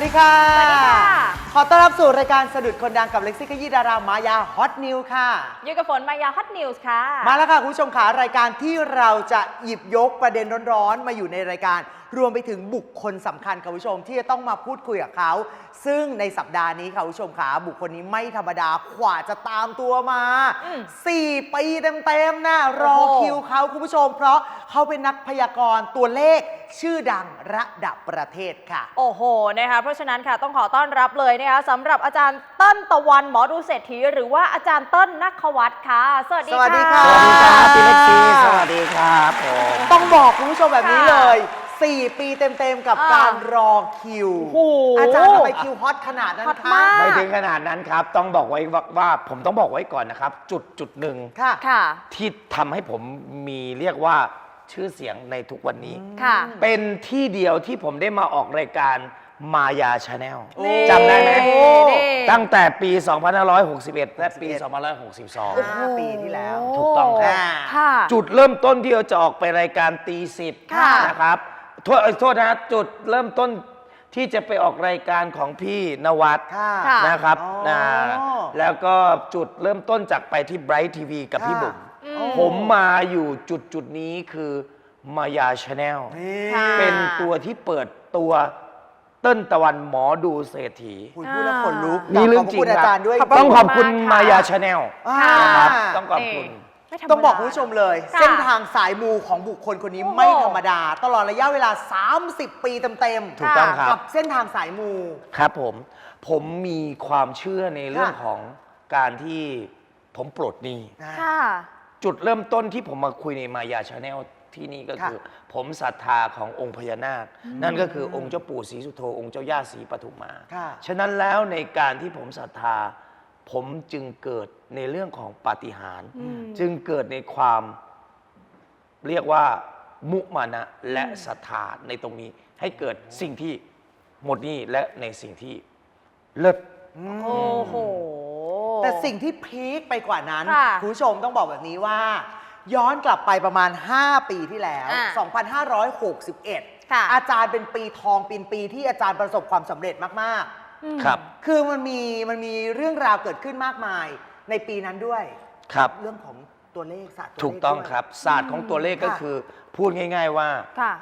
วัสดีค่ะ สวัสดีค่ะ ขอต้อนรับสู่รายการสะดุดคนดังกับเล็กซี่ขยี้ดารามายาฮอตนิวค่ะ อยู่กับฝนมายาฮอตนิวส์ค่ะ มาแล้วค่ะคุณผู้ชมค่ะรายการที่เราจะหยิบยกประเด็นร้อนๆ มาอยู่ในรายการ รวมไปถึงบุคคลสำคัญค่ะคุณผู้ชมที่จะต้องมาพูดคุยกับเขา ซึ่งในสัปดาห์นี้ค่ะคุณผู้ชมค่ะบุคคลนี้ไม่ธรรมดากว่าจะตามตัวมา อืม4 ปีเต็มๆนะรอโอ้โห คิวเขาคุณผู้ชม เพราะเขาเป็นนักพยากรณ์ตัวเลขชื่อดังระดับประเทศค่ะ โอ้โห นะคะ เพราะฉะนั้นค่ะ ต้องขอต้อนรับเลยนะคะสำหรับอาจารย์เต้นตะวันหมอดูเศรษฐี หรือว่าอาจารย์เต้นนักขวัตค่ะ สวัสดีสวัสดีค่ะค่ะ สวัสดีครับพี่เล็กซี่สวัสดีครับผม ต้องบอกคุณผู้ชมแบบนี้ค่ะเลย 4 ปีเต็มๆกับอ่าการรอคิว โอ้โห อาจารย์ทำไมคิวฮอตขนาดนั้นฮอตคะมาก ไม่ถึงขนาดนั้นครับ ต้องบอกไว้ว่าว่าผมต้องบอกไว้ก่อนนะครับ จุดจุดหนึ่งค่ะ ค่ะ ที่ทำให้ผมมีเรียกว่าชื่อเสียงในทุกวันนี้ ค่ะ เป็นที่เดียวที่ผมได้มาออกรายการมายาชาแนลนี่จำได้ไหมนี่ ตั้งแต่ปี 2561 และปี 2562 ห้าปีที่แล้ว ถูกต้องครับ ค่ะ จุดเริ่มต้นที่เราจะออกไปรายการตีสิบค่ะ นะครับ โทษเอ่อโทษนะจุดเริ่มต้นที่จะไปออกรายการของพี่นวัดค่ะค่ะนะครับอ๋อนะแล้วก็จุดเริ่มต้นจากไปที่ Bright TV กับพี่ค่ะ บุ๋มอืม ผมมาอยู่จุดจุดนี้คือมายาชาแนลนี่ค่ะ เป็นตัวที่เปิดตัวเต้นตะวันหมอดูเศรษฐี คุณพูดแล้วขนลุกนี่เรื่องขบจริงคุณคอารับจารย์ด้วยขอบคุณต้องขอบคุณมากค่ะมายาชาแนลอ่า นะครับต้องขอบคุณ นี่ ไม่ธรรมดาต้องบอกคุณผู้ชมเลย ค่ะ เส้นทางสายมูของบุคคลคนนี้โอ้โหไม่ธรรมดา ตลอดระยะเวลา 30 ปีเต็มๆถูกต้องครับ กับเส้นทางสายมู ครับผม ผมมีความเชื่อในเรื่องค่ะ ของการที่ผมปลดหนี้ นะ ค่ะ จุดเริ่มต้นที่ผมมาคุยในมายาชาแนลที่นี่ก็คือ ผมศรัทธาขององค์พญานาค นั่นก็คือองค์เจ้าปู่ศรีสุโธองค์เจ้าย่าศรีปทุมมา ค่ะ ฉะนั้นแล้วในการที่ผมศรัทธา ผมจึงเกิดในเรื่องของปาฏิหาริย์อืมจึงเกิดในความเรียกว่ามุมานะและศรัทธาในตรงนี้ ให้เกิดสิ่งที่หมดหนี้และในสิ่งที่เลิศโอ้โห แต่สิ่งที่พีคไปกว่านั้นค่ะคุณผู้ชมต้องบอกแบบนี้ว่า ย้อนกลับไปประมาณ 5 ปีที่แล้วอ่า2561ค่ะอาจารย์เป็นปีทองปีนปีที่อาจารย์ประสบความสำเร็จมากอืม ครับๆคือมันมีมันมีเรื่องราวเกิดขึ้นมากมายในปีนั้นด้วยครับ เรื่องของตัวเลขศาสตร์วเลขถูกต้องด้วย ครับ ศาสตร์ของตัวเลขก็ค่ะ คือ พูดง่าย ๆว่า ค่ะ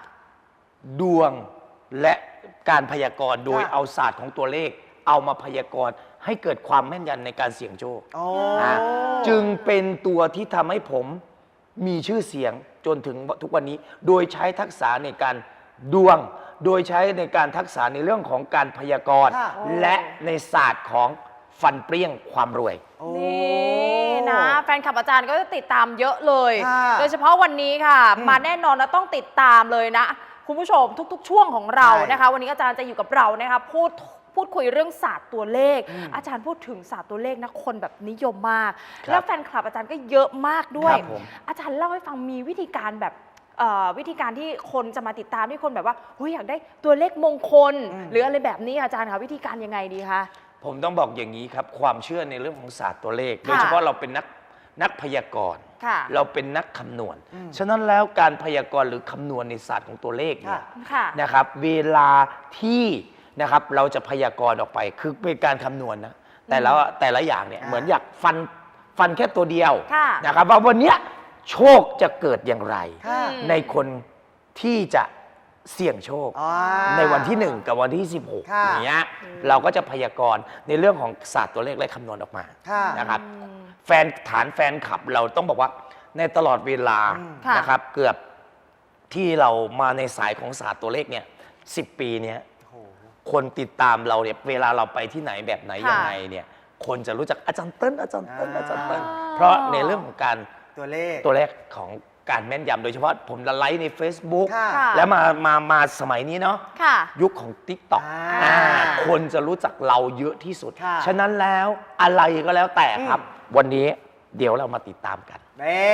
ดวงและการพยากรณ์โดยค่ะ เอาศาสตร์ของตัวเลข เอามาพยากรณ์ให้เกิดความแม่นยำในการเสี่ยงโชคโอ้นะจึงเป็นตัวที่ทำให้ผมมีชื่อเสียงจนถึงทุกวันนี้ โดยใช้ทักษะในการ ดวงโดยใช้ในการทักษะในเรื่องของการพยากรณ์ ค่ะและในศาสตร์ของฟันเปรี้ยงความรวย โอ้ นี่นะแฟนคลับอาจารย์ก็จะติดตามเยอะเลย ค่ะโดยเฉพาะวันนี้ค่ะ อืมมาแน่นอนนะต้องติดตามเลยนะ คุณผู้ชมทุก ๆ ช่วงของเราใช่นะคะ วันนี้อาจารย์จะอยู่กับเรานะคะพูดพูดคุยเรื่องศาสตร์ตัวเลข อืมอาจารย์พูดถึงศาสตร์ตัวเลขนะคนแบบนิยมมาก ครับแล้วแฟนคลับอาจารย์ก็เยอะมากด้วย ครับผม อาจารย์เล่าให้ฟังมีวิธีการแบบเอ่อ วิธีการที่คนจะมาติดตามที่คนแบบว่าเฮ้ยอยากได้ตัวเลขมงคลอืมหรืออะไรแบบนี้อาจารย์คะวิธีการยังไงดีคะผมต้องบอกอย่างนี้ครับ ความเชื่อในเรื่องของศาสตร์ตัวเลขค่ะโดยเฉพาะเราเป็นนักนักพยากรณ์ค่ะเราเป็นนักคำนวณอืมฉะนั้นแล้วการพยากรณ์หรือคำนวณในศาสตร์ของตัวเลขเนี่ยค่ะนะครับ เวลาที่นะครับเราจะพยากรณ์ออกไปคือเป็นการคำนวณนะแต่ละแต่ละอย่างเนี่ยอ่าเหมือนอยากฟันฟันแค่ตัวเดียวค่ะนะครับว่าวันเนี้ย โชคจะเกิดอย่างไร ค่ะอืมในคนที่จะเสี่ยงโชคอ่าในวันที่ 1 กับวันที่ 16ค่ะอย่างเงี้ยเราก็จะพยากรณ์ในเรื่องของศาสตร์ตัวเลขและคำนวณออกมาค่ะนะครับแฟนฐานแฟนคลับเราต้องบอกว่าในตลอดเวลาอืมค่ะ นะครับเกือบที่เรามาในสายของศาสตร์ตัวเลขเนี่ยสิปีเนี้ย โอ้โห คนติดตามเราเนี่ยเวลาเราไปที่ไหนแบบไหนค่ะยังไงเนี่ยคนจะรู้จักอาจารย์เติ้ลอาจารย์เติ้ลอ่าอาจารย์เติ้ลเพราะในเรื่องของการ ตัวเลข ตัวเลขของการแม่นยำโดยเฉพาะผมไลฟ์ใน Facebook ค่ะค่ะแล้วมามามาสมัยนี้เนาะค่ะ ยุคของ t ิ k t o k อ่าคนจะรู้จักเราเยอะที่สุด ค่ะ ฉะนั้นแล้วอะไรก็แล้วแต่ครับ วันนี้เดี๋ยวเรามาติดตามกัน เน่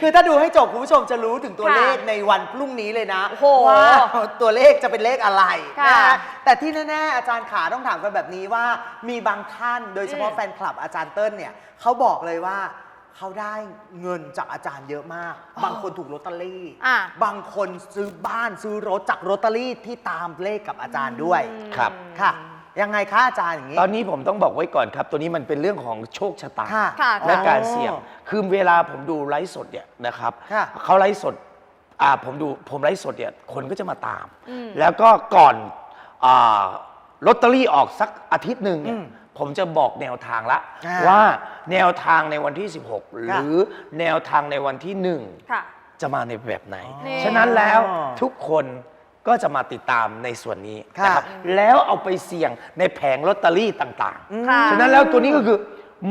คือถ้าดูให้จบคุณผู้ชมจะรู้ถึงตัวค่ะเลขในวันพรุ่งนี้เลยนะโอ้โหว่าตัวเลขจะเป็นเลขอะไรค่ะนะแต่ที่แน่ๆอาจารย์ขาต้องถามกันแบบนี้ว่า มีบางท่านโดยเฉพาะอืมแฟนคลับอาจารย์เติ้ลเนี่ยเขาบอกเลยว่า เขาได้เงินจากอาจารย์เยอะมาก บางคนถูกลอตเตอรี่ อะ บางคนซื้อบ้านซื้อรถจากลอตเตอรี่ที่ตามเลขกับอาจารย์ด้วยครับ ค่ะ ยังไงคะอาจารย์อย่างนี้ ตอนนี้ผมต้องบอกไว้ก่อนครับ ตัวนี้มันเป็นเรื่องของโชคชะตา ค่ะค่ะ และค่ะการเสี่ยง คือเวลาผมดูไลฟ์สดเนี่ยนะครับ ค่ะเขาไลฟ์สดอ่าผมดูผมไลฟ์สดเนี่ยคนก็จะมาตามอืมแล้วก็ก่อนอาลอตเตอรี่ออกสักอาทิตย์หนึ่งเนี่ยอืม ผมจะบอกแนวทางละอ่า ว่าแนวทางในวันที่ 16 หรือแนวทางในวันที่1ค่ะจะมาในแบบไหน นี่ ฉะนั้นแล้วทุกคนก็จะมาติดตามในส่วนนี้ค่ะ นะครับแล้วเอาไปเสี่ยงในแผงลอตเตอรี่ต่างค่ะ ๆ ฉะนั้นแล้วตัวนี้ก็คือ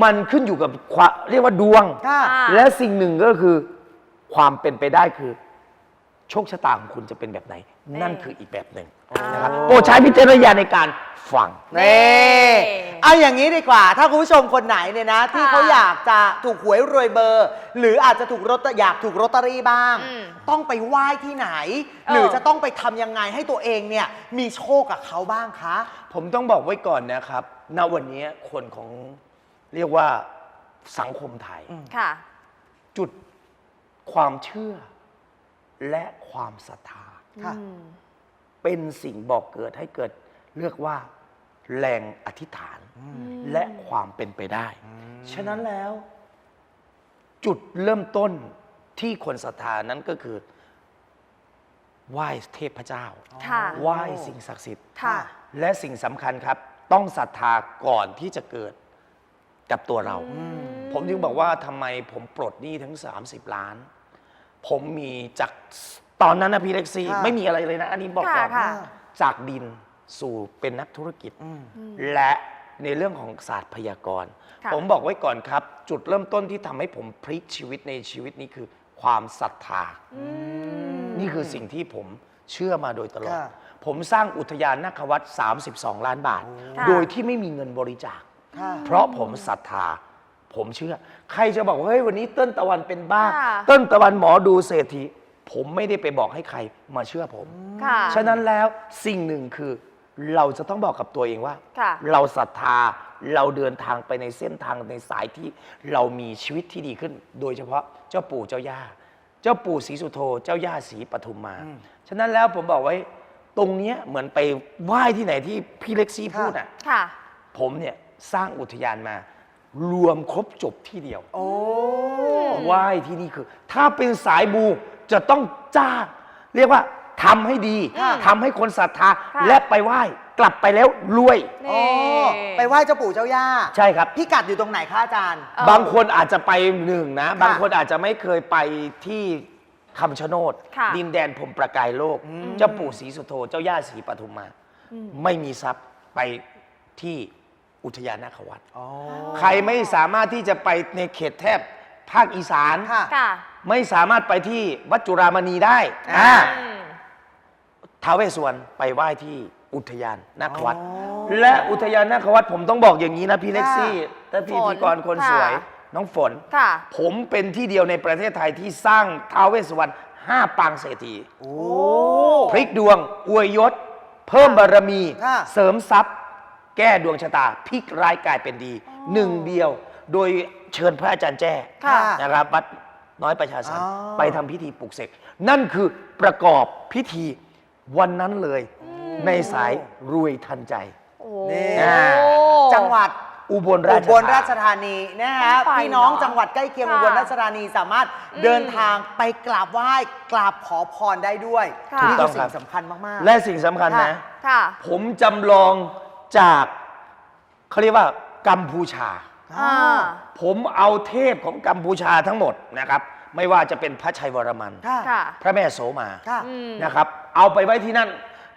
มันขึ้นอยู่กับความเรียกว่าดวง ค่ะ อ่า และสิ่งหนึ่งก็คือความเป็นไปได้คือ โชคชะตาของคุณจะเป็นแบบไหน นั่นคืออีกแบบหนึ่ง นะครับโปรดใช้วิจารณญาณในการฟัง นี่เอาอย่างนี้ดีกว่า ถ้าคุณผู้ชมคนไหนเนี่ยนะ ที่ค่ะเขาอยากจะถูกหวยรวยเบอร์ หรืออาจจะถูกรถอยากถูกลอตเตอรี่บ้าง อืมต้องไปไหว้ที่ไหนเออหรือจะต้องไปทำยังไงให้ตัวเองเนี่ยมีโชคกับเขาบ้างคะ ผมต้องบอกไว้ก่อนนะครับ ณวันนี้คนของเรียกว่าสังคมไทยค่ะ จุดความเชื่อและความศรัทธา ค่ะ อืม เป็นสิ่งบอกเกิดให้เกิดเรียกว่าแรงอธิษฐานและความเป็นไปได้ ฉะนั้นแล้ว จุดเริ่มต้นที่คนศรัทธานั้นก็คือไหว้เทพเจ้าค่ะไหว้สิ่งศักดิ์สิทธิ์ค่ะ และสิ่งสำคัญครับ ต้องศรัทธาก่อนที่จะเกิดกับตัวเรา ผมจึงบอกว่าทำไมผมปลดหนี้ทั้ง 30 ล้าน ผมมีจาก ตอนนั้นนะพี่เล็กซี่ค่ะ ไม่มีอะไรเลยนะ อันนี้บอกก่อนค่ะค่ะจากดินสู่เป็นนักธุรกิจอืม และในเรื่องของศาสตร์พยากรณ์ ค่ะ ผมบอกไว้ก่อนครับ จุดเริ่มต้นที่ทำให้ผมพลิกชีวิตในชีวิตนี้คือความศรัทธานี่คือสิ่งที่ผมเชื่อมาโดยตลอด ค่ะ ผมสร้างอุทยานนาควัด32 ล้านบาท ค่ะ โดยที่ไม่มีเงินบริจาค ค่ะ เพราะผมศรัทธา ผมเชื่อ ใครจะบอกว่าเฮ้ยวันนี้เติ้ลตะวันเป็นบ้า ค่ะ เติ้ลตะวันหมอดูเศรษฐี ผมไม่ได้ไปบอกให้ใครมาเชื่อผม ค่ะ ฉะนั้นแล้วสิ่งหนึ่งคือ เราจะต้องบอกกับตัวเองว่า ค่ะ เราศรัทธาเราเดินทางไปในเส้นทางในสายที่เรามีชีวิตที่ดีขึ้น โดยเฉพาะเจ้าปู่เจ้าย่า เจ้าปู่ศรีสุโธเจ้าย่าศรีปทุมมา ฉะนั้นแล้วผมบอกไว้ตรงเนี้ยเหมือนไปไหว้ที่ไหนที่พี่เล็กซี่พูดอะ ค่ะ ผมเนี่ยสร้างอุทยานมา รวมครบจบที่เดียว โอ้ ไหว้ที่นี่คือ ถ้าเป็นสายบู จะต้องจ้างเรียกว่าทำให้ดีค่ะทำให้คนศรัทธาค่ะ และไปไหว้กลับไปแล้วรวย โอ้ไปไหว้เจ้าปู่เจ้าย่าใช่ครับ พี่กัดอยู่ตรงไหนคะอาจารย์ เออบางคนอาจจะไปหนึ่งนะ บางคนอาจจะไม่เคยไปที่คำชะโนดค่ะ ดินแดนพรหมประกายโลก เจ้าปู่ศรีสุโธเจ้าย่าศรีปทุมมา ไม่มีทรัพย์ไปที่อุทยานนาควัดอ๋อใครไม่สามารถที่จะไปในเขตแทบภาคอีสาน ค่ะ ค่ะ ไม่สามารถไปที่วัดจุรามณีได้อ่าอ่าอืมท้าวเวสสวรรณไปไหว้ที่อุทยานนาควัดอ๋อและอุทยานนาควัดผมต้องบอกอย่างนี้นะพี่เล็กซี่ค่ะถ้าพี่ฝนพิธีกรคนสวยค่ะน้องฝน ค่ะ ผมเป็นที่เดียวในประเทศไทยที่สร้างท้าวเวสสวรรณห้าปางเศรษฐีโอ้พลิกดวง อวยยศ เพิ่มบารมี ค่ะ เสริมทรัพย์ แก้ดวงชะตาพลิกร้ายกลายเป็นดี หนึ่งเดียว โดยเชิญพระอาจารย์แจ้ค่ะ นะครับวัด น้อยประชาสรรค์อ๋อไปทำพิธีปลุกเสกนั่นคือประกอบพิธีวันนั้นเลยในสายรวยทันใจโอ้นี่อ่าจังหวัดอุบลราชอุบลราชธานีธานีนะฮะต้องไปพี่น้องเนอะจังหวัดใกล้เคียงค่ะอุบลราชธานีสามารถอืมเดินทางไปกราบไหว้กราบขอพรได้ด้วยค่ะนี่ถูกต้คือองสิ่ครับงสำคัญมากๆ และสิ่งสำคัญนะค่ะค่ะผมจำลองจากเขาเรียกว่ากัมพูชา อ่า ผมเอาเทพของกัมพูชาทั้งหมดนะครับ ไม่ว่าจะเป็นพระชัยวรมัน ค่ะ ค่ะ พระแม่โสมาค่ะ อืม นะครับ เอาไปไว้ที่นั่น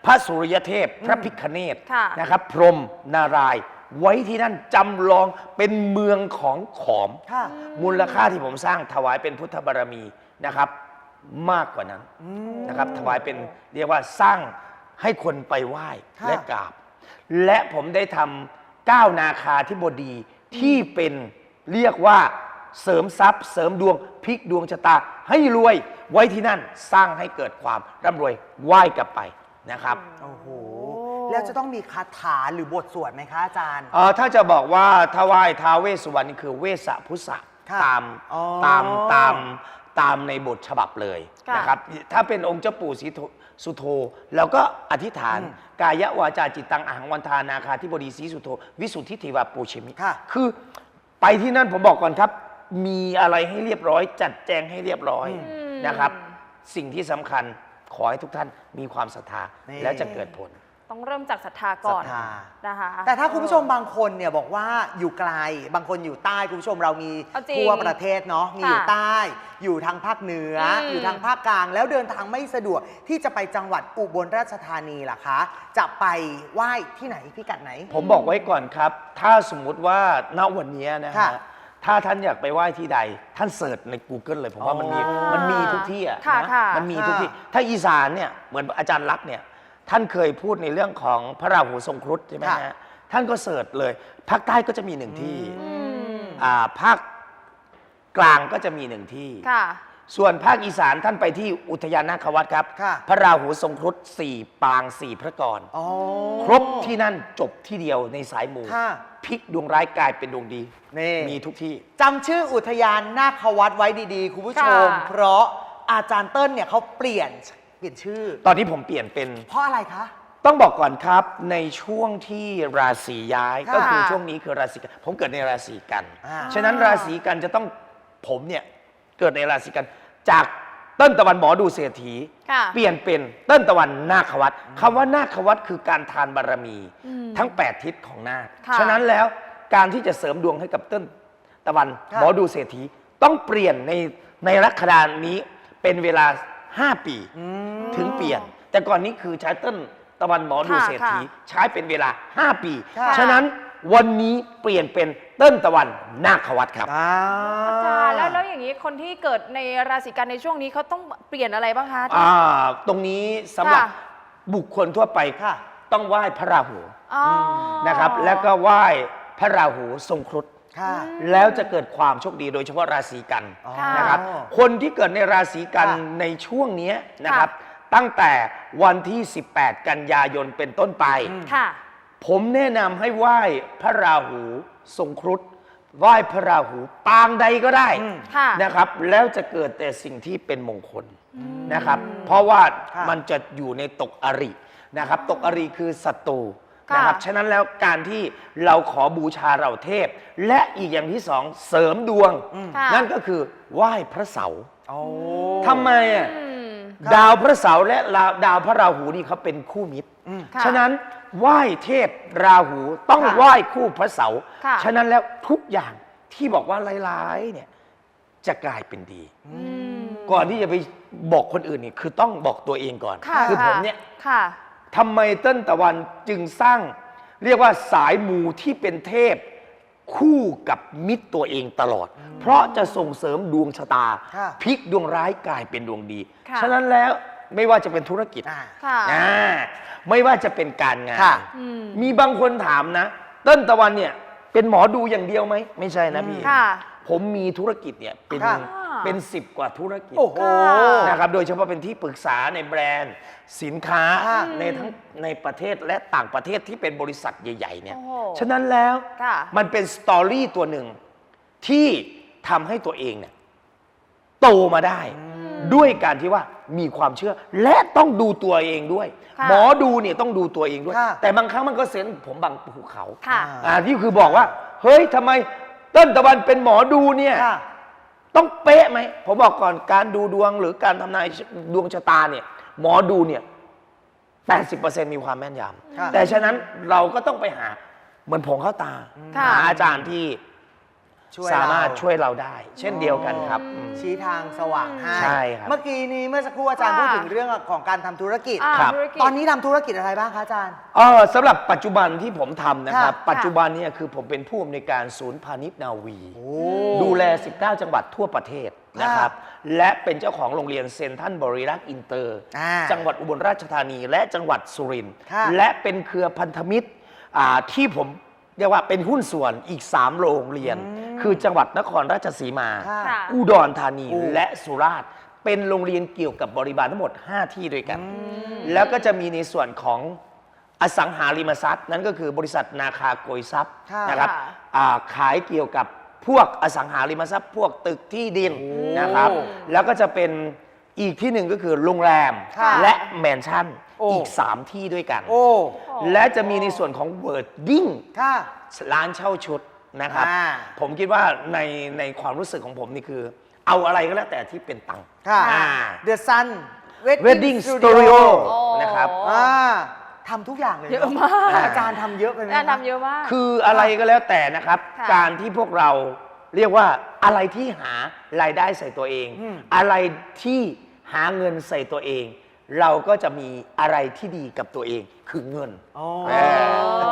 พระสุริยเทพ พระพิคเนตค่ะ นะครับ พรหมนารายณ์ไว้ที่นั่นจำลองเป็นเมืองของขอม ค่ะ มูลค่าที่ผมสร้างถวายเป็นพุทธบารมีนะครับ มากกว่านั้นนะครับ ถวายเป็นเรียกว่าสร้างให้คนไปไหว้ค่ะ และกราบ และผมได้ทำก้าวนาคาธิบดี ที่เป็นเรียกว่าเสริมทรัพย์ เสริมดวงพลิกดวงชะตา ให้รวยไว้ที่นั่นสร้างให้เกิดความร่ำรวยไหว้กลับไปนะครับโอ้โห แล้วจะต้องมีคาถาหรือบทสวดไหมคะอาจารย์ เอ่อถ้าจะบอกว่าถ้าไหว้ท้าวเวสสุวรรณนี่คือเวสสะพุทธะค่ะตามอ๋อตามตามตามในบทฉบับเลยค่ะ นะครับ ถ้าเป็นองค์เจ้าปู่ศรีโท สุโธเราก็อธิษฐานอืมกายวาจาจิตตังอาหังวันทานาคาธิบดีศรีสุโธวิสุทธิเทวาปูชิมิค่ะคือไปที่นั่นผมบอกก่อนครับ มีอะไรให้เรียบร้อย จัดแจงให้เรียบร้อยอืมนะครับ สิ่งที่สำคัญขอให้ทุกท่านมีความศรัทธานี่แล้วจะเกิดผล ต้องเริ่มจากศรัทธาก่อนศรัทธา นะคะ แต่ถ้าคุณผู้ชมบางคนเนี่ยบอกว่าอยู่ไกล บางคนอยู่ใต้คุณผู้ชมเรามีเอาจริงทั่วประเทศเนาะมีอยู่ค่ะใต้ อยู่ทางภาคเหนืออม อยู่ทางภาคกลาง แล้วเดินทางไม่สะดวกที่จะไปจังหวัดอุบลราชธานีล่ะคะ จะไปไหว้ที่ไหนพิกัดไหน ผมบอกไว้ก่อนครับ ถ้าสมมุติว่าณวันนี้นะค่ะฮะถ้าท่านอยากไปไหว้ที่ใด ท่านเสิร์ชใน Google เลยผมว่ามันมีอ๋อมันมีทุกที่อะค่ะนะค่ะ มันมีทุกที่ ถ้าอีสานเนี่ยเหมือนอาจารย์รักษณ์เนี่ย ท่านเคยพูดในเรื่องของพระราหูทรงครุฑใช่ไหมค่ะฮะท่านก็เสิร์ชเลย ภาคใต้ก็จะมีหนึ่งที่อืมอ่าภาคกลางก็จะมีหนึ่งที่ ค่ะ ส่วนภาคอีสานท่านไปที่อุทยานนาควัดครับ ค่ะ พระราหูทรงครุฑสี่ปางสี่พระกร อ๋อ ครบที่นั่นจบที่เดียวในสายมูค่ะพลิกดวงร้ายกลายเป็นดวงดี นี่ มีทุกที่ จำชื่ออุทยานนาควัดไว้ดีๆ คุณผู้ชม ค่ะ เพราะอาจารย์เติ้ลเนี่ยเขาเปลี่ยน เปลี่ยนชื่อ ตอนนี้ผมเปลี่ยนเป็น เพราะอะไรคะ ต้องบอกก่อนครับในช่วงที่ราศีย้ายค่ะก็คือช่วงนี้คือราศีกันผมเกิดในราศีกัน อ่า ฉะนั้นราศีกันจะต้องผมเนี่ยเกิดในราศีกัน จากต้นตะวันหมอดูเศรษฐี ค่ะ เปลี่ยนเป็นต้นตะวันนาควัตคำว่านาควัตคือการทานบารมี อืม ทั้ง 8 ทิศของนาค ค่ะฉะนั้นแล้วการที่จะเสริมดวงให้กับต้นตะวันค่ะ หมอดูเศรษฐีต้องเปลี่ยนในในลัคนานี้เป็นเวลา 5 ปีอืมถึงเปลี่ยน แต่ก่อนนี้คือใช้ต้นตะวันหมอดูค่ะเศรษฐีค่ะใช้เป็นเวลา 5 ปี ค่ะฉะนั้นวันนี้เปลี่ยนเป็นต้นตะวันนาควัตครับอ่าอาจารย์แล้วแล้วอย่างนี้คนที่เกิดในราศีกันในช่วงนี้เขาต้องเปลี่ยนอะไรบ้างคะอาจารย์ อ่าตรงนี้สำหรับค่ะ บุคคลทั่วไปค่ะ ต้องไหว้พระราหูอ๋อ นะครับ แล้วก็ไหว้พระราหูทรงครุฑ ค่ะแล้วจะเกิดความโชคดีโดยเฉพาะราศีกันอ๋อนะครับ คนที่เกิดในราศีกันค่ะในช่วงเนี้ยนะครับ ตั้งแต่วันที่ 18 กันยายนเป็นต้นไปอืมค่ะ ผมแนะนำให้ไหว้พระราหูทรงครุฑไหว้พระราหูปางใดก็ได้อืมค่ะนะครับ แล้วจะเกิดแต่สิ่งที่เป็นมงคลนะครับ เพราะว่าค่ะ มันจะอยู่ในตกอรินะครับ ตกอริคือศัตรู นะครับค่ะฉะนั้นแล้วการที่เราขอบูชาเราเทพ และอีกอย่างที่สองเสริมดวง ค่ะนั่นก็คือไหว้พระเสาร์โอ้ทำไมอะ อืมครับดาวพระเสาร์และดาวพระราหูนี่เขาเป็นคู่มิตร อืม ค่ะฉะนั้นไหว้เทพราหูต้องค่ะไหว้คู่พระเสาร์ค่ะ ฉะนั้นแล้วทุกอย่างที่บอกว่าร้ายๆเนี่ยจะกลายเป็นดี อืมก่อนที่จะไปบอกคนอื่นนี่คือต้องบอกตัวเองก่อนค่ะอผมเนี่ยค่ะ ทำไมเต้นตะวันจึงสร้าง เรียกว่าสายมูที่เป็นเทพ คู่กับมิตรตัวเองตลอด เพราะจะส่งเสริมดวงชะตาค่ะ พลิกดวงร้ายกลายเป็นดวงดี ค่ะ ฉะนั้นแล้วไม่ว่าจะเป็นธุรกิจอ่า ค่ะ อ่าไม่ว่าจะเป็นการงานค่ะ อืม มีบางคนถามนะ เต้นตะวันเนี่ยเป็นหมอดูอย่างเดียวไหมไม่ใช่นะพี่ ค่ะ ผมมีธุรกิจเนี่ยเป็นค่ะ เป็นสิบกว่าธุรกิจโอ้โห นะครับโดยเฉพาะเป็นที่ปรึกษาในแบรนด์สินค้าค่ะในทั้งในประเทศและต่างประเทศที่เป็นบริษัทใหญ่ๆเนี่ยโอ้โหฉะนั้นแล้วค่ะ มันเป็นสตอรี่ตัวหนึ่งที่ทำให้ตัวเองเนี่ยโตมาได้ ด้วยการที่ว่ามีความเชื่อและต้องดูตัวเองด้วย ค่ะหมอดูเนี่ยต้องดูตัวเองด้วย ค่ะ แต่บางครั้งมันก็เซนผมบางภูเขา ค่ะ อ่าที่คือบอกว่า เฮ้ยทำไมต้นตะวันเป็นหมอดูเนี่ย ค่ะ ต้องเป๊ะไหมผมบอกก่อนการดูดวงหรือการทำนายดวงชะตาเนี่ย หมอดูเนี่ย 80%มีความแม่นยค่ะำแต่ฉะนั้นเราก็ต้องไปหา เหมือนผงเข้าตาค่ะ หาอาจารย์ที่ ช่วยสามารถเช่วยเราได้ เช่นเดียวกันครับอืมอืม ชี้ทางสว่างให้ใช่ครับ เมื่อกี้นี้เมื่อสักครู่อาจารย์ค่ะ พูดถึงเรื่องของการทำธุรกิจ อ่าครับ ธุรกิจ ตอนนี้ทำธุรกิจอะไรบ้างคะอาจารย์ เออสำหรับปัจจุบันที่ผมทำนะครับ ค่ะปัจจุบันเนี่ยคือผมเป็นผู้อำนวยการศูนย์พาณิชย์นาวีโอ้ดูแล 19 จังหวัดทั่วประเทศนะครับ และเป็นเจ้าของโรงเรียนเซนทรันบริรักษ์อินเตอร์ อ่าจังหวัดอุบลราชธานี และจังหวัดสุรินทร์ค่ะ และเป็นเครือพันธมิตรอ่าที่ผม เรียกว่าเป็นหุ้นส่วนอีก 3 โรงเรียน คือจังหวัดนครราชสีมา ค่ะค่ะอุดรธานีโอ้และสุราษฎร์เป็นโรงเรียนเกี่ยวกับบริบาลทั้งหมด 5 ที่ด้วยกัน แล้วก็จะมีในส่วนของอสังหาริมทรัพย์ นั่นก็คือบริษัทนาคาโกยทรัพย์ค่ะ นะครับค่ะอ่าขายเกี่ยวกับพวกอสังหาริมทรัพย์ พวกตึกที่ดินโอ้นะครับ แล้วก็จะเป็น อีกที่หนึ่งก็คือโรงแรมค่ะและแมนชั่นโอ้ อีก 3 ที่ด้วยกัน โอ้ และจะมีในส่วนของเวิร์ดดิ้งค่ะ ร้านเช่าชุดนะครับ อ่า ผมคิดว่าในในความรู้สึกของผมนี่คือ เอาอะไรก็แล้วแต่ที่เป็นตังค์ค่ะ อ่า The Sun Wedding Studio โอ้ นะครับ อ่าทำทุกอย่างเลยนเยอะมาก อาจารย์ทำเยอะไปไหมงานคะทำเยอะมาก คืออะไรก็แล้วแต่นะครับ ค่ะ การที่พวกเราเรียกว่าอะไรที่หารายได้ใส่ตัวเอง อืมอะไรที่ หาเงินใส่ตัวเอง เราก็จะมีอะไรที่ดีกับตัวเองคือเงิน อ๋อเออ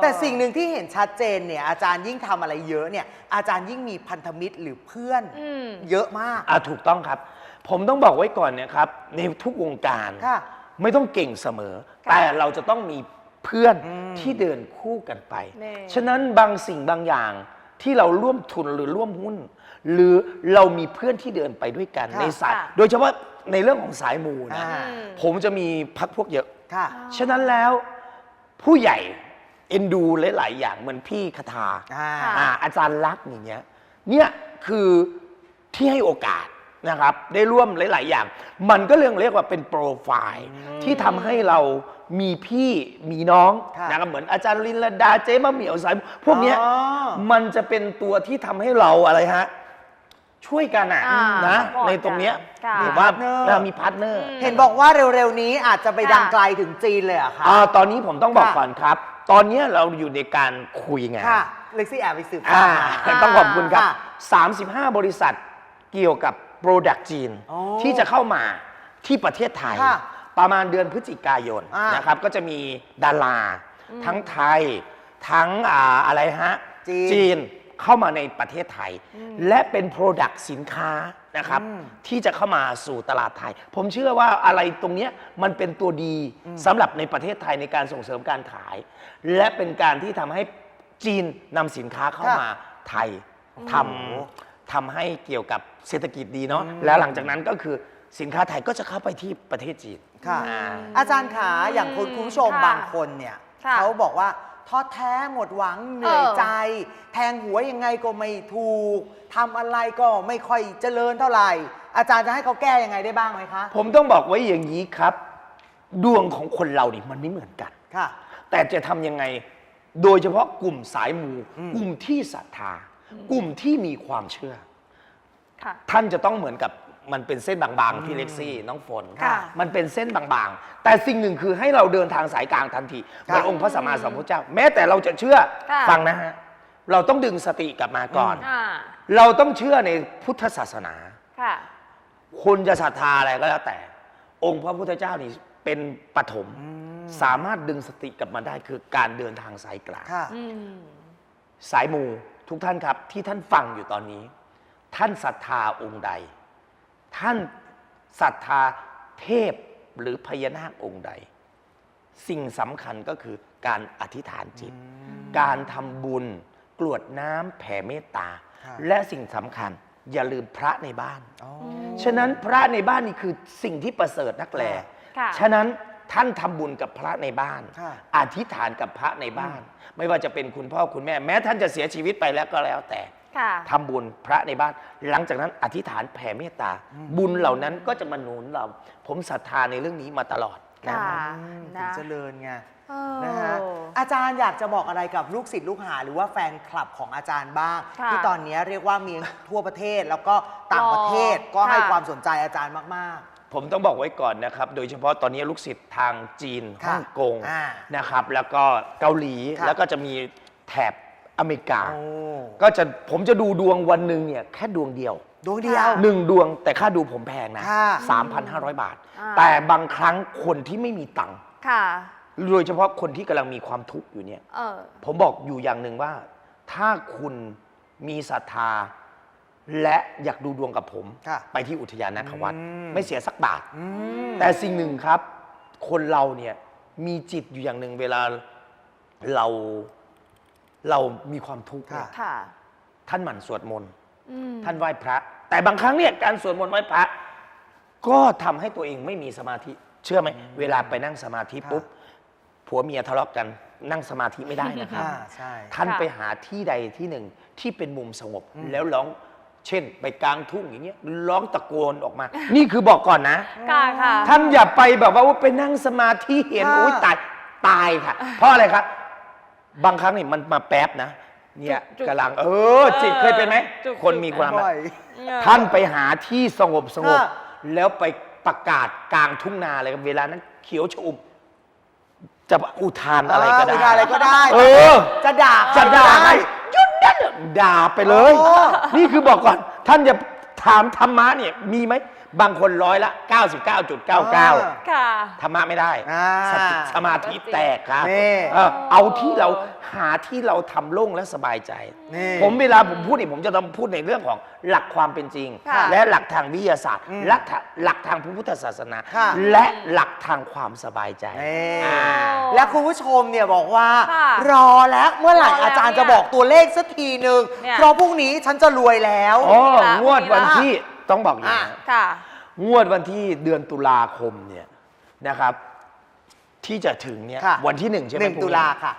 แต่สิ่งหนึ่งที่เห็นชัดเจนเนี่ยอาจารย์ยิ่งทำอะไรเยอะเนี่ยอาจารย์ยิ่งมีพันธมิตรหรือเพื่อน อืม เยอะมากอะถูกต้องครับ ผมต้องบอกไว้ก่อนนะครับ ในทุกวงการ ค่ะ ไม่ต้องเก่งเสมอ ค่ะแต่เราจะต้องมีเพื่อนอืม ที่เดินคู่กันไปนี่ฉะนั้นบางสิ่งบางอย่างที่เราร่วมทุนหรือร่วมหุ้น หรือเรามีเพื่อนที่เดินไปด้วยกันค่ะ ในสายค่ะ โดยเฉพาะ ในเรื่องของสายมูนะอ่าอืมผมจะมีพักพวกเยอะ ค่ะ ฉะนั้นแล้วผู้ใหญ่เอ็นดูหลายๆอย่างเหมือนพี่คทาอ่าค่ะอ่าอาจารย์รักษณ์อย่างเงี้ยเนี่ยคือที่ให้โอกาสนะครับ ได้ร่วมหลาย ๆ อย่าง มันก็เรื่องเรียกว่าเป็นโปรไฟล์ที่ทำให้เรามีพี่มีน้องค่ะ นะครับเหมือนอาจารย์ลินลดาเจ๊มะเหมียวสายพวกเนี้ย อ๋อ มันจะเป็นตัวที่ทำให้เราอะไรฮะ ช่วยกันอะอ่านะซัพพอร์ตในตรงเนี้ยค่ะหรือว่ามีพาร์ทเนอร์เรามีพาร์ทเนอร์เห็นบอกว่าเร็วๆนี้อาจจะไปดังค่ะไกลถึงจีนเลยเหรอะคะ อ่าตอนนี้ผมต้องบอกค่ะ ก่อนครับ ตอนเนี้ยเราอยู่ในการคุยงาน ค่ะเล็กซี่แอบไปสืบอ่ามา ต้องขอบคุณครับ ค่ะ35 บริษัทเกี่ยวกับโปรดักต์จีนอ๋อที่จะเข้ามาที่ประเทศไทย ค่ะประมาณเดือนพฤศจิกายนอ่านนะครับ ก็จะมีดารา ทั้งไทย ทั้งอ่าอะไรฮะจีนน เข้ามาในประเทศไทย และเป็นโปรดักต์สินค้านะครับอืมที่จะเข้ามาสู่ตลาดไทย ผมเชื่อว่าอะไรตรงเนี้ยมันเป็นตัวดีสำหรับในประเทศไทยในการส่งเสริมการขาย และเป็นการที่ทำให้จีนนำสินค้าเข้าค่ะมาไทยทำทำให้เกี่ยวกับเศรษฐกิจดีเนาะแล้วหลังจากนั้นก็คือสินค้าไทยก็จะเข้าไปที่ประเทศจีนค่ะอ่าอาจารย์ขาอย่างคุณคุณผู้ชมค่ะบางคนเนี่ยค่ะเขาบอกว่า ท้อแท้หมดหวังเหนื่อยเออใจ แทงหัวยังไงก็ไม่ถูกทำอะไรก็ไม่ค่อยเจริญเท่าไหร่ อาจารย์จะให้เขาแก้ยังไงได้บ้างไหมคะ ผมต้องบอกไว้อย่างนี้ครับ ดวงของคนเรานี่มันไม่เหมือนกันค่ะ แต่จะทำยังไง โดยเฉพาะกลุ่มสายมู อืม กลุ่มที่ศรัทธา กลุ่มที่มีความเชื่อ ค่ะ ท่านจะต้องเหมือนกับ มันเป็นเส้นบางๆพี่เล็กซี่น้องฝนค่ะมันเป็นเส้นบางๆ แต่สิ่งหนึ่งคือให้เราเดินทางสายกลางทันทีเหมือนองค์พระสัมมาสัมพุทธเจ้า แม้แต่เราจะเชื่อค่ะฟังนะฮะเราต้องดึงสติกลับมาก่อน อ่าเราต้องเชื่อในพุทธศาสนา ค่ะ คุณจะศรัทธาอะไรก็แล้วแต่ องค์พระพุทธเจ้านี่เป็นปฐมสามารถดึงสติกลับมาได้คือการเดินทางสายกลาง ค่ะ อืม สายมูทุกท่านครับที่ท่านฟังอยู่ตอนนี้ ท่านศรัทธาองค์ใด ท่านศรัทธาเทพหรือพญานาคองค์ใด สิ่งสำคัญก็คือการอธิษฐานจิต การทำบุญกรวดน้ำแผ่เมตตาครับและสิ่งสำคัญอย่าลืมพระในบ้านอ๋อฉะนั้นพระในบ้านนี่คือสิ่งที่ประเสริฐนักแลค่ะฉะนั้นท่านทำบุญกับพระในบ้านค่ะอธิษฐานกับพระในบ้าน ไม่ว่าจะเป็นคุณพ่อคุณแม่ แม้ท่านจะเสียชีวิตไปแล้วก็แล้วแต่ ค่ะทำบุญพระในบ้าน หลังจากนั้นอธิษฐานแผ่เมตตา บุญเหล่านั้นก็จะมาหนุนเรา ผมศรัทธาในเรื่องนี้มาตลอดนะค่ะอืมนะถึงเจริญไงเออ นะฮะอาจารย์อยากจะบอกอะไรกับลูกศิษย์ลูกหาหรือว่าแฟนคลับของอาจารย์บ้าง ค่ะที่ตอนนี้เรียกว่ามีทั่วประเทศแล้วก็ต่างประเทศรอก็ให้ค่ะ ความสนใจอาจารย์มาก ผมต้องบอกไว้ก่อนนะครับ โดยเฉพาะตอนนี้ลูกศิษย์ทางจีนค่ะฮ่องกงอ่านะครับ แล้วก็เกาหลี ค่ะ แล้วก็จะมีแถบ อเมริกาๆโอ้ก็จะผมจะดูดวงวันหนึ่งเนี่ยแค่ดวงเดียวดวงเดียวหนึ่งดวงแต่ค่าดูผมแพงนะค่ะ3,500 บาทอ่าแต่บางครั้งคนที่ไม่มีตังค์ค่ะโดยเฉพาะคนที่กำลังมีความทุกข์อยู่เนี่ยเออผมบอกอยู่อย่างหนึ่งว่า ถ้าคุณมีศรัทธา และอยากดูดวงกับผมค่ะไปที่อุทยานนาควัดอืมไม่เสียสักบาทอืมแต่สิ่งหนึ่งครับ คนเราเนี่ยมีจิตอยู่อย่างหนึ่งเวลาเรา เรามีความทุกข์เนี่ยค่ะค่ะ ท่านหมั่นสวดมนต์อืมท่านไหว้พระ แต่บางครั้งเนี่ยการสวดมนต์ไหว้พระ ก็ทำให้ตัวเองไม่มีสมาธิ เชื่อไหมเวลาไปนั่งสมาธิค่ะปุ๊บผัวเมียทะเลาะกันนั่งสมาธิไม่ได้นะครับ อ่าใช่ ท่านค่ะ ไปหาที่ใดที่หนึ่งที่เป็นมุมสงบแล้วร้อง เช่น ไปกลางทุ่งอย่างเงี้ยร้องตะโกนออกมา นี่คือบอกก่อนนะ ค่ะค่ะ ท่านอย่าไปแบบว่าไปนั่งสมาธิเห็นค่ะอุ้ยตายตายค่ะ เพราะอะไรครับ บางครั้งนี่มันมาแป๊บนะ เนี่ยจุกกำลัง เออ จิตเคยเป็นไหม จุกคนมีความ บ่อย ท่านไปหาที่สงบสงบ ค่ะ แล้วไปประกาศกลางทุ่งนาเลยครับเวลานั้นเขียวชอุ่มจะอุทานอะไรก็ได้อุทานอะไรก็ได้ เออ จะด่าจะด่าใครใคร หยุดนั่นด่าไปเลย โอ้ นี่คือบอกก่อน ท่านจะถามธรรมะเนี่ยมีไหม บางคนร้อยละ 99.99 ค่ะ ธรรมะไม่ได้อ่า สติสมาธิแตกครับนี่เออเอาที่เราหาที่เราทำโล่งและสบายใจ นี่ผมเวลาผมพูดเนี่ยผมจะต้องพูดในเรื่องของหลักความเป็นจริง ค่ะและหลักทางวิทยาศาสตร์อืมหลักทางหลักทางพระพุทธศาสนา ค่ะ และหลักทางความสบายใจนี่อ่า และคุณผู้ชมเนี่ยบอกว่า ค่ะรอแล้วเมื่อไหร่รอแล้วอาจารย์เนี่ยจะบอกตัวเลขสักทีหนึ่งเนี่ย เพราะพรุ่งนี้ฉันจะรวยแล้ว อ๋อพรุ่งนี้ละงวดวันพรุ่งนี้ละที่ ต้องบอกอย่างนี้อะนะค่ะ งวดวันที่เดือนตุลาคมเนี่ยนะครับ ที่จะถึงเนี่ยค่ะวันที่หนึ่งใช่ไหมหนึ่งพรุ่ตุนี้ลาค่ะ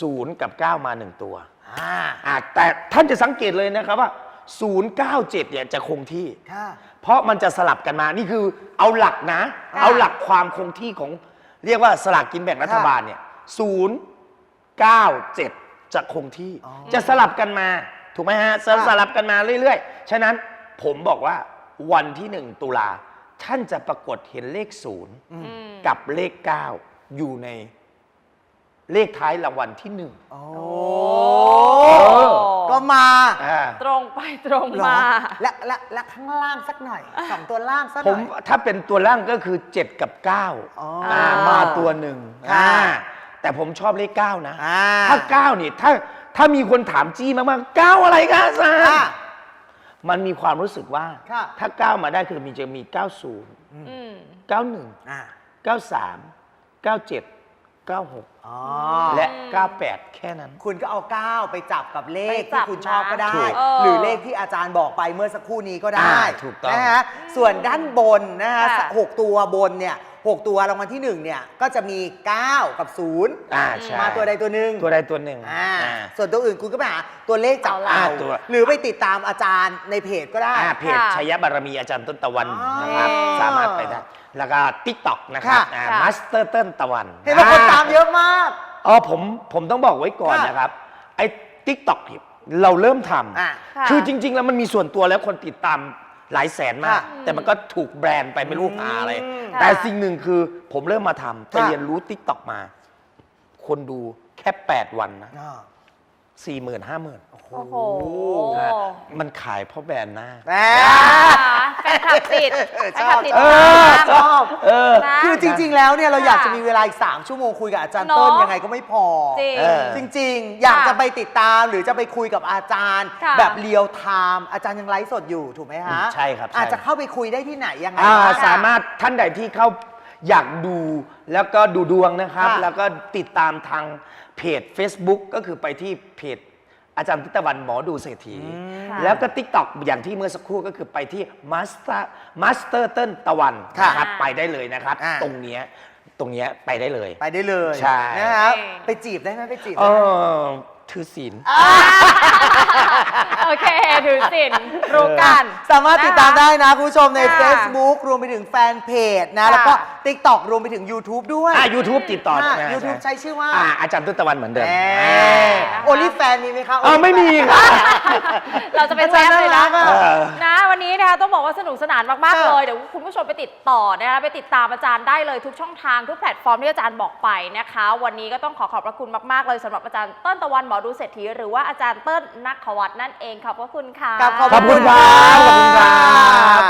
ศูนย์กับเก้ามาหนึ่งตัวอ่าอะแต่ท่านจะสังเกตเลยนะครับว่า097เนี่ยจะคงที่ ค่ะ เพราะมันจะสลับกันมา นี่คือเอาหลักนะ ค่ะเอาหลักความคงที่ของเรียกว่าสลากกินแบ่งรัฐบาลเนี่ย097จะคงที่ อ๋อจะสลับกันมา ถูกไหมฮะสค่ะ สลับกันมาเรื่อยๆ ฉะนั้น ผมบอกว่าวันที่หนึ่งตุลาท่านจะปรากฏเห็นเลขศูนย์อืมกับเลข9อยู่ในเลขท้ายรางวัลที่หนึ่งโอ้โอ้ก็มาอ่า ตรงไปตรงเหรอมา และและและข้างล่างสักหน่อยสองตัวล่างสักหผน่มอย ถ้าเป็นตัวล่างก็คือ 7 กับ9อ๋ออ่ามาตัวหนึ่งค่ะ อ่าแต่ผมชอบเลข 9 นะ อ่า ถ้า 9 นี่ ถ้าถ้ามีคนถามจี้มากๆ 9 อะไรกันอาจารค่ะย์ มันมีความรู้สึกว่าค่ะ ถ้า9มาได้คือมีจะมี 90 อืม91 อ่า93 97 96 อ๋อและ 98 แค่นั้น คุณก็เอา9ไปจับกับเลขไปจัที่บคุณชอบก็ได้ถูกเออหรือเลขที่อาจารย์บอกไปเมื่อสักครู่นี้ก็ได้อ่าถูกต้องนะฮะส่วนด้านบนนะฮะค่ะหกตัวบนเนี่ย หกตัวรางวัลที่หนึ่งเนี่ย ก็จะมี 9 กับ 0 อ่าใช่ มาตัวใดตัวหนึ่งตัวใดตัวหนึ่งอ่าอ่า ส่วนตัวอื่นคุณก็ไปหาตัวเลขจับเอาเอาละตัว หรือไปติดตามอาจารย์ในเพจก็ได้ อ่าเพจค่ะชัยบารมีอาจารย์ต้นตะวันอ๋อนะครับสามารถไปได้แล้วก็ทิกตอกนะครับค่ะ ค่ะ มาสเตอร์เต้นตะวันเห็นว่าคนตามเยอะมาก อ๋อผมผมต้องบอกไว้ก่อนค่ะนะครับ ไอ้ทิกตอกเราเริ่มทอะำค่ะ คือจริง ๆ แล้วมันมีส่วนตัวแล้วคนติดตาม หลายแสนมากค่ะแต่มันก็ถูกแบรนด์ไปไม่รู้หาอะไรอืมแต่ค่ะสิ่งหนึ่งคือผมเริ่มมาทำไปค่ะเรียนรู้ทิกตอกมา คนดูแค่ 8 วันนะอ่า สี่หมื่นห้าหมื่นโอ้โหมันขายเพราะแบรนด์หน้า แหม แฟนคลับติดแฟนคลับติดเอตามอชอบ เออ นะ คือจริง ๆ แล้วเนี่ยเราอยากค่ะจะมีเวลาอีก 3 ชั่วโมงคุยกับอาจารย์เนอะเติ้ลยังไงก็ไม่พอ จริง เออ จริง ๆ อยากค่ะจะไปติดตามหรือจะไปคุยกับอาจารย์ ค่ะ แบบเรียลไทม์อาจารย์ยังไลฟ์สดอยู่ถูกไหมฮะใช่ครับใช่ อาจจะเข้าไปคุยได้ที่ไหนยังไงอ่าบ้าง สามารถท่านใดที่เข้าอยากดูแล้วก็ดูดวงนะครับ ค่ะแล้วก็ติดตามทาง เพจ Facebook ก็คือไปที่เพจอาจารย์ทิตวันหมอดูเศรษฐี ค่ะแล้วก็ TikTok อย่างที่เมื่อสักครู่ก็คือไปที่ Master Master เติ้ลตะวันค่ะนะครับไปได้เลยนะครับ อ่า ตรงเนี้ยตรงเนี้ยไปได้เลย ไปได้เลยใช่ นะครับเออไปจีบได้ไหมไปจีบเอได้ไหม อ ถือศีล โอเคถือสินรู้กัน สามารถติดตามได้นะ คุณผู้ชมใน ค่ะ Facebook รวมไปถึงแฟนเพจนะ ค่ะ แล้วก็ TikTok รวมไปถึง YouTube ด้วยอ่า YouTube ติดต่อค่ะนะ YouTube ใช้ชื่อว่าอ่าอาจารย์ต้นตะวันเหมือนเดิมโอลิแฟนมีไหมคะ เออไม่มีครับ เราจะเป็นแวบเลยนะ อาจารย์น่ารักอะเออนะ วันนี้นะคะต้องบอกว่าสนุกสนานมากๆค่ะเลย เดี๋ยวคุณผู้ชมไปติดต่อนะคะไปติดตามอาจารย์ได้เลยทุกช่องทางทุกแพลตฟอร์มที่อาจารย์บอกไปนะคะ วันนี้ก็ต้องขอขอบพระคุณมากๆเลยสำหรับอาจารย์เติ้ลตะวันหมอดูเศรษฐีหรือว่าอาจารย์เติ้ลนักขวัตนั่นเองขอบพระคุณค่ะกับขอบขอบคุณครับ ขอบคุณครับ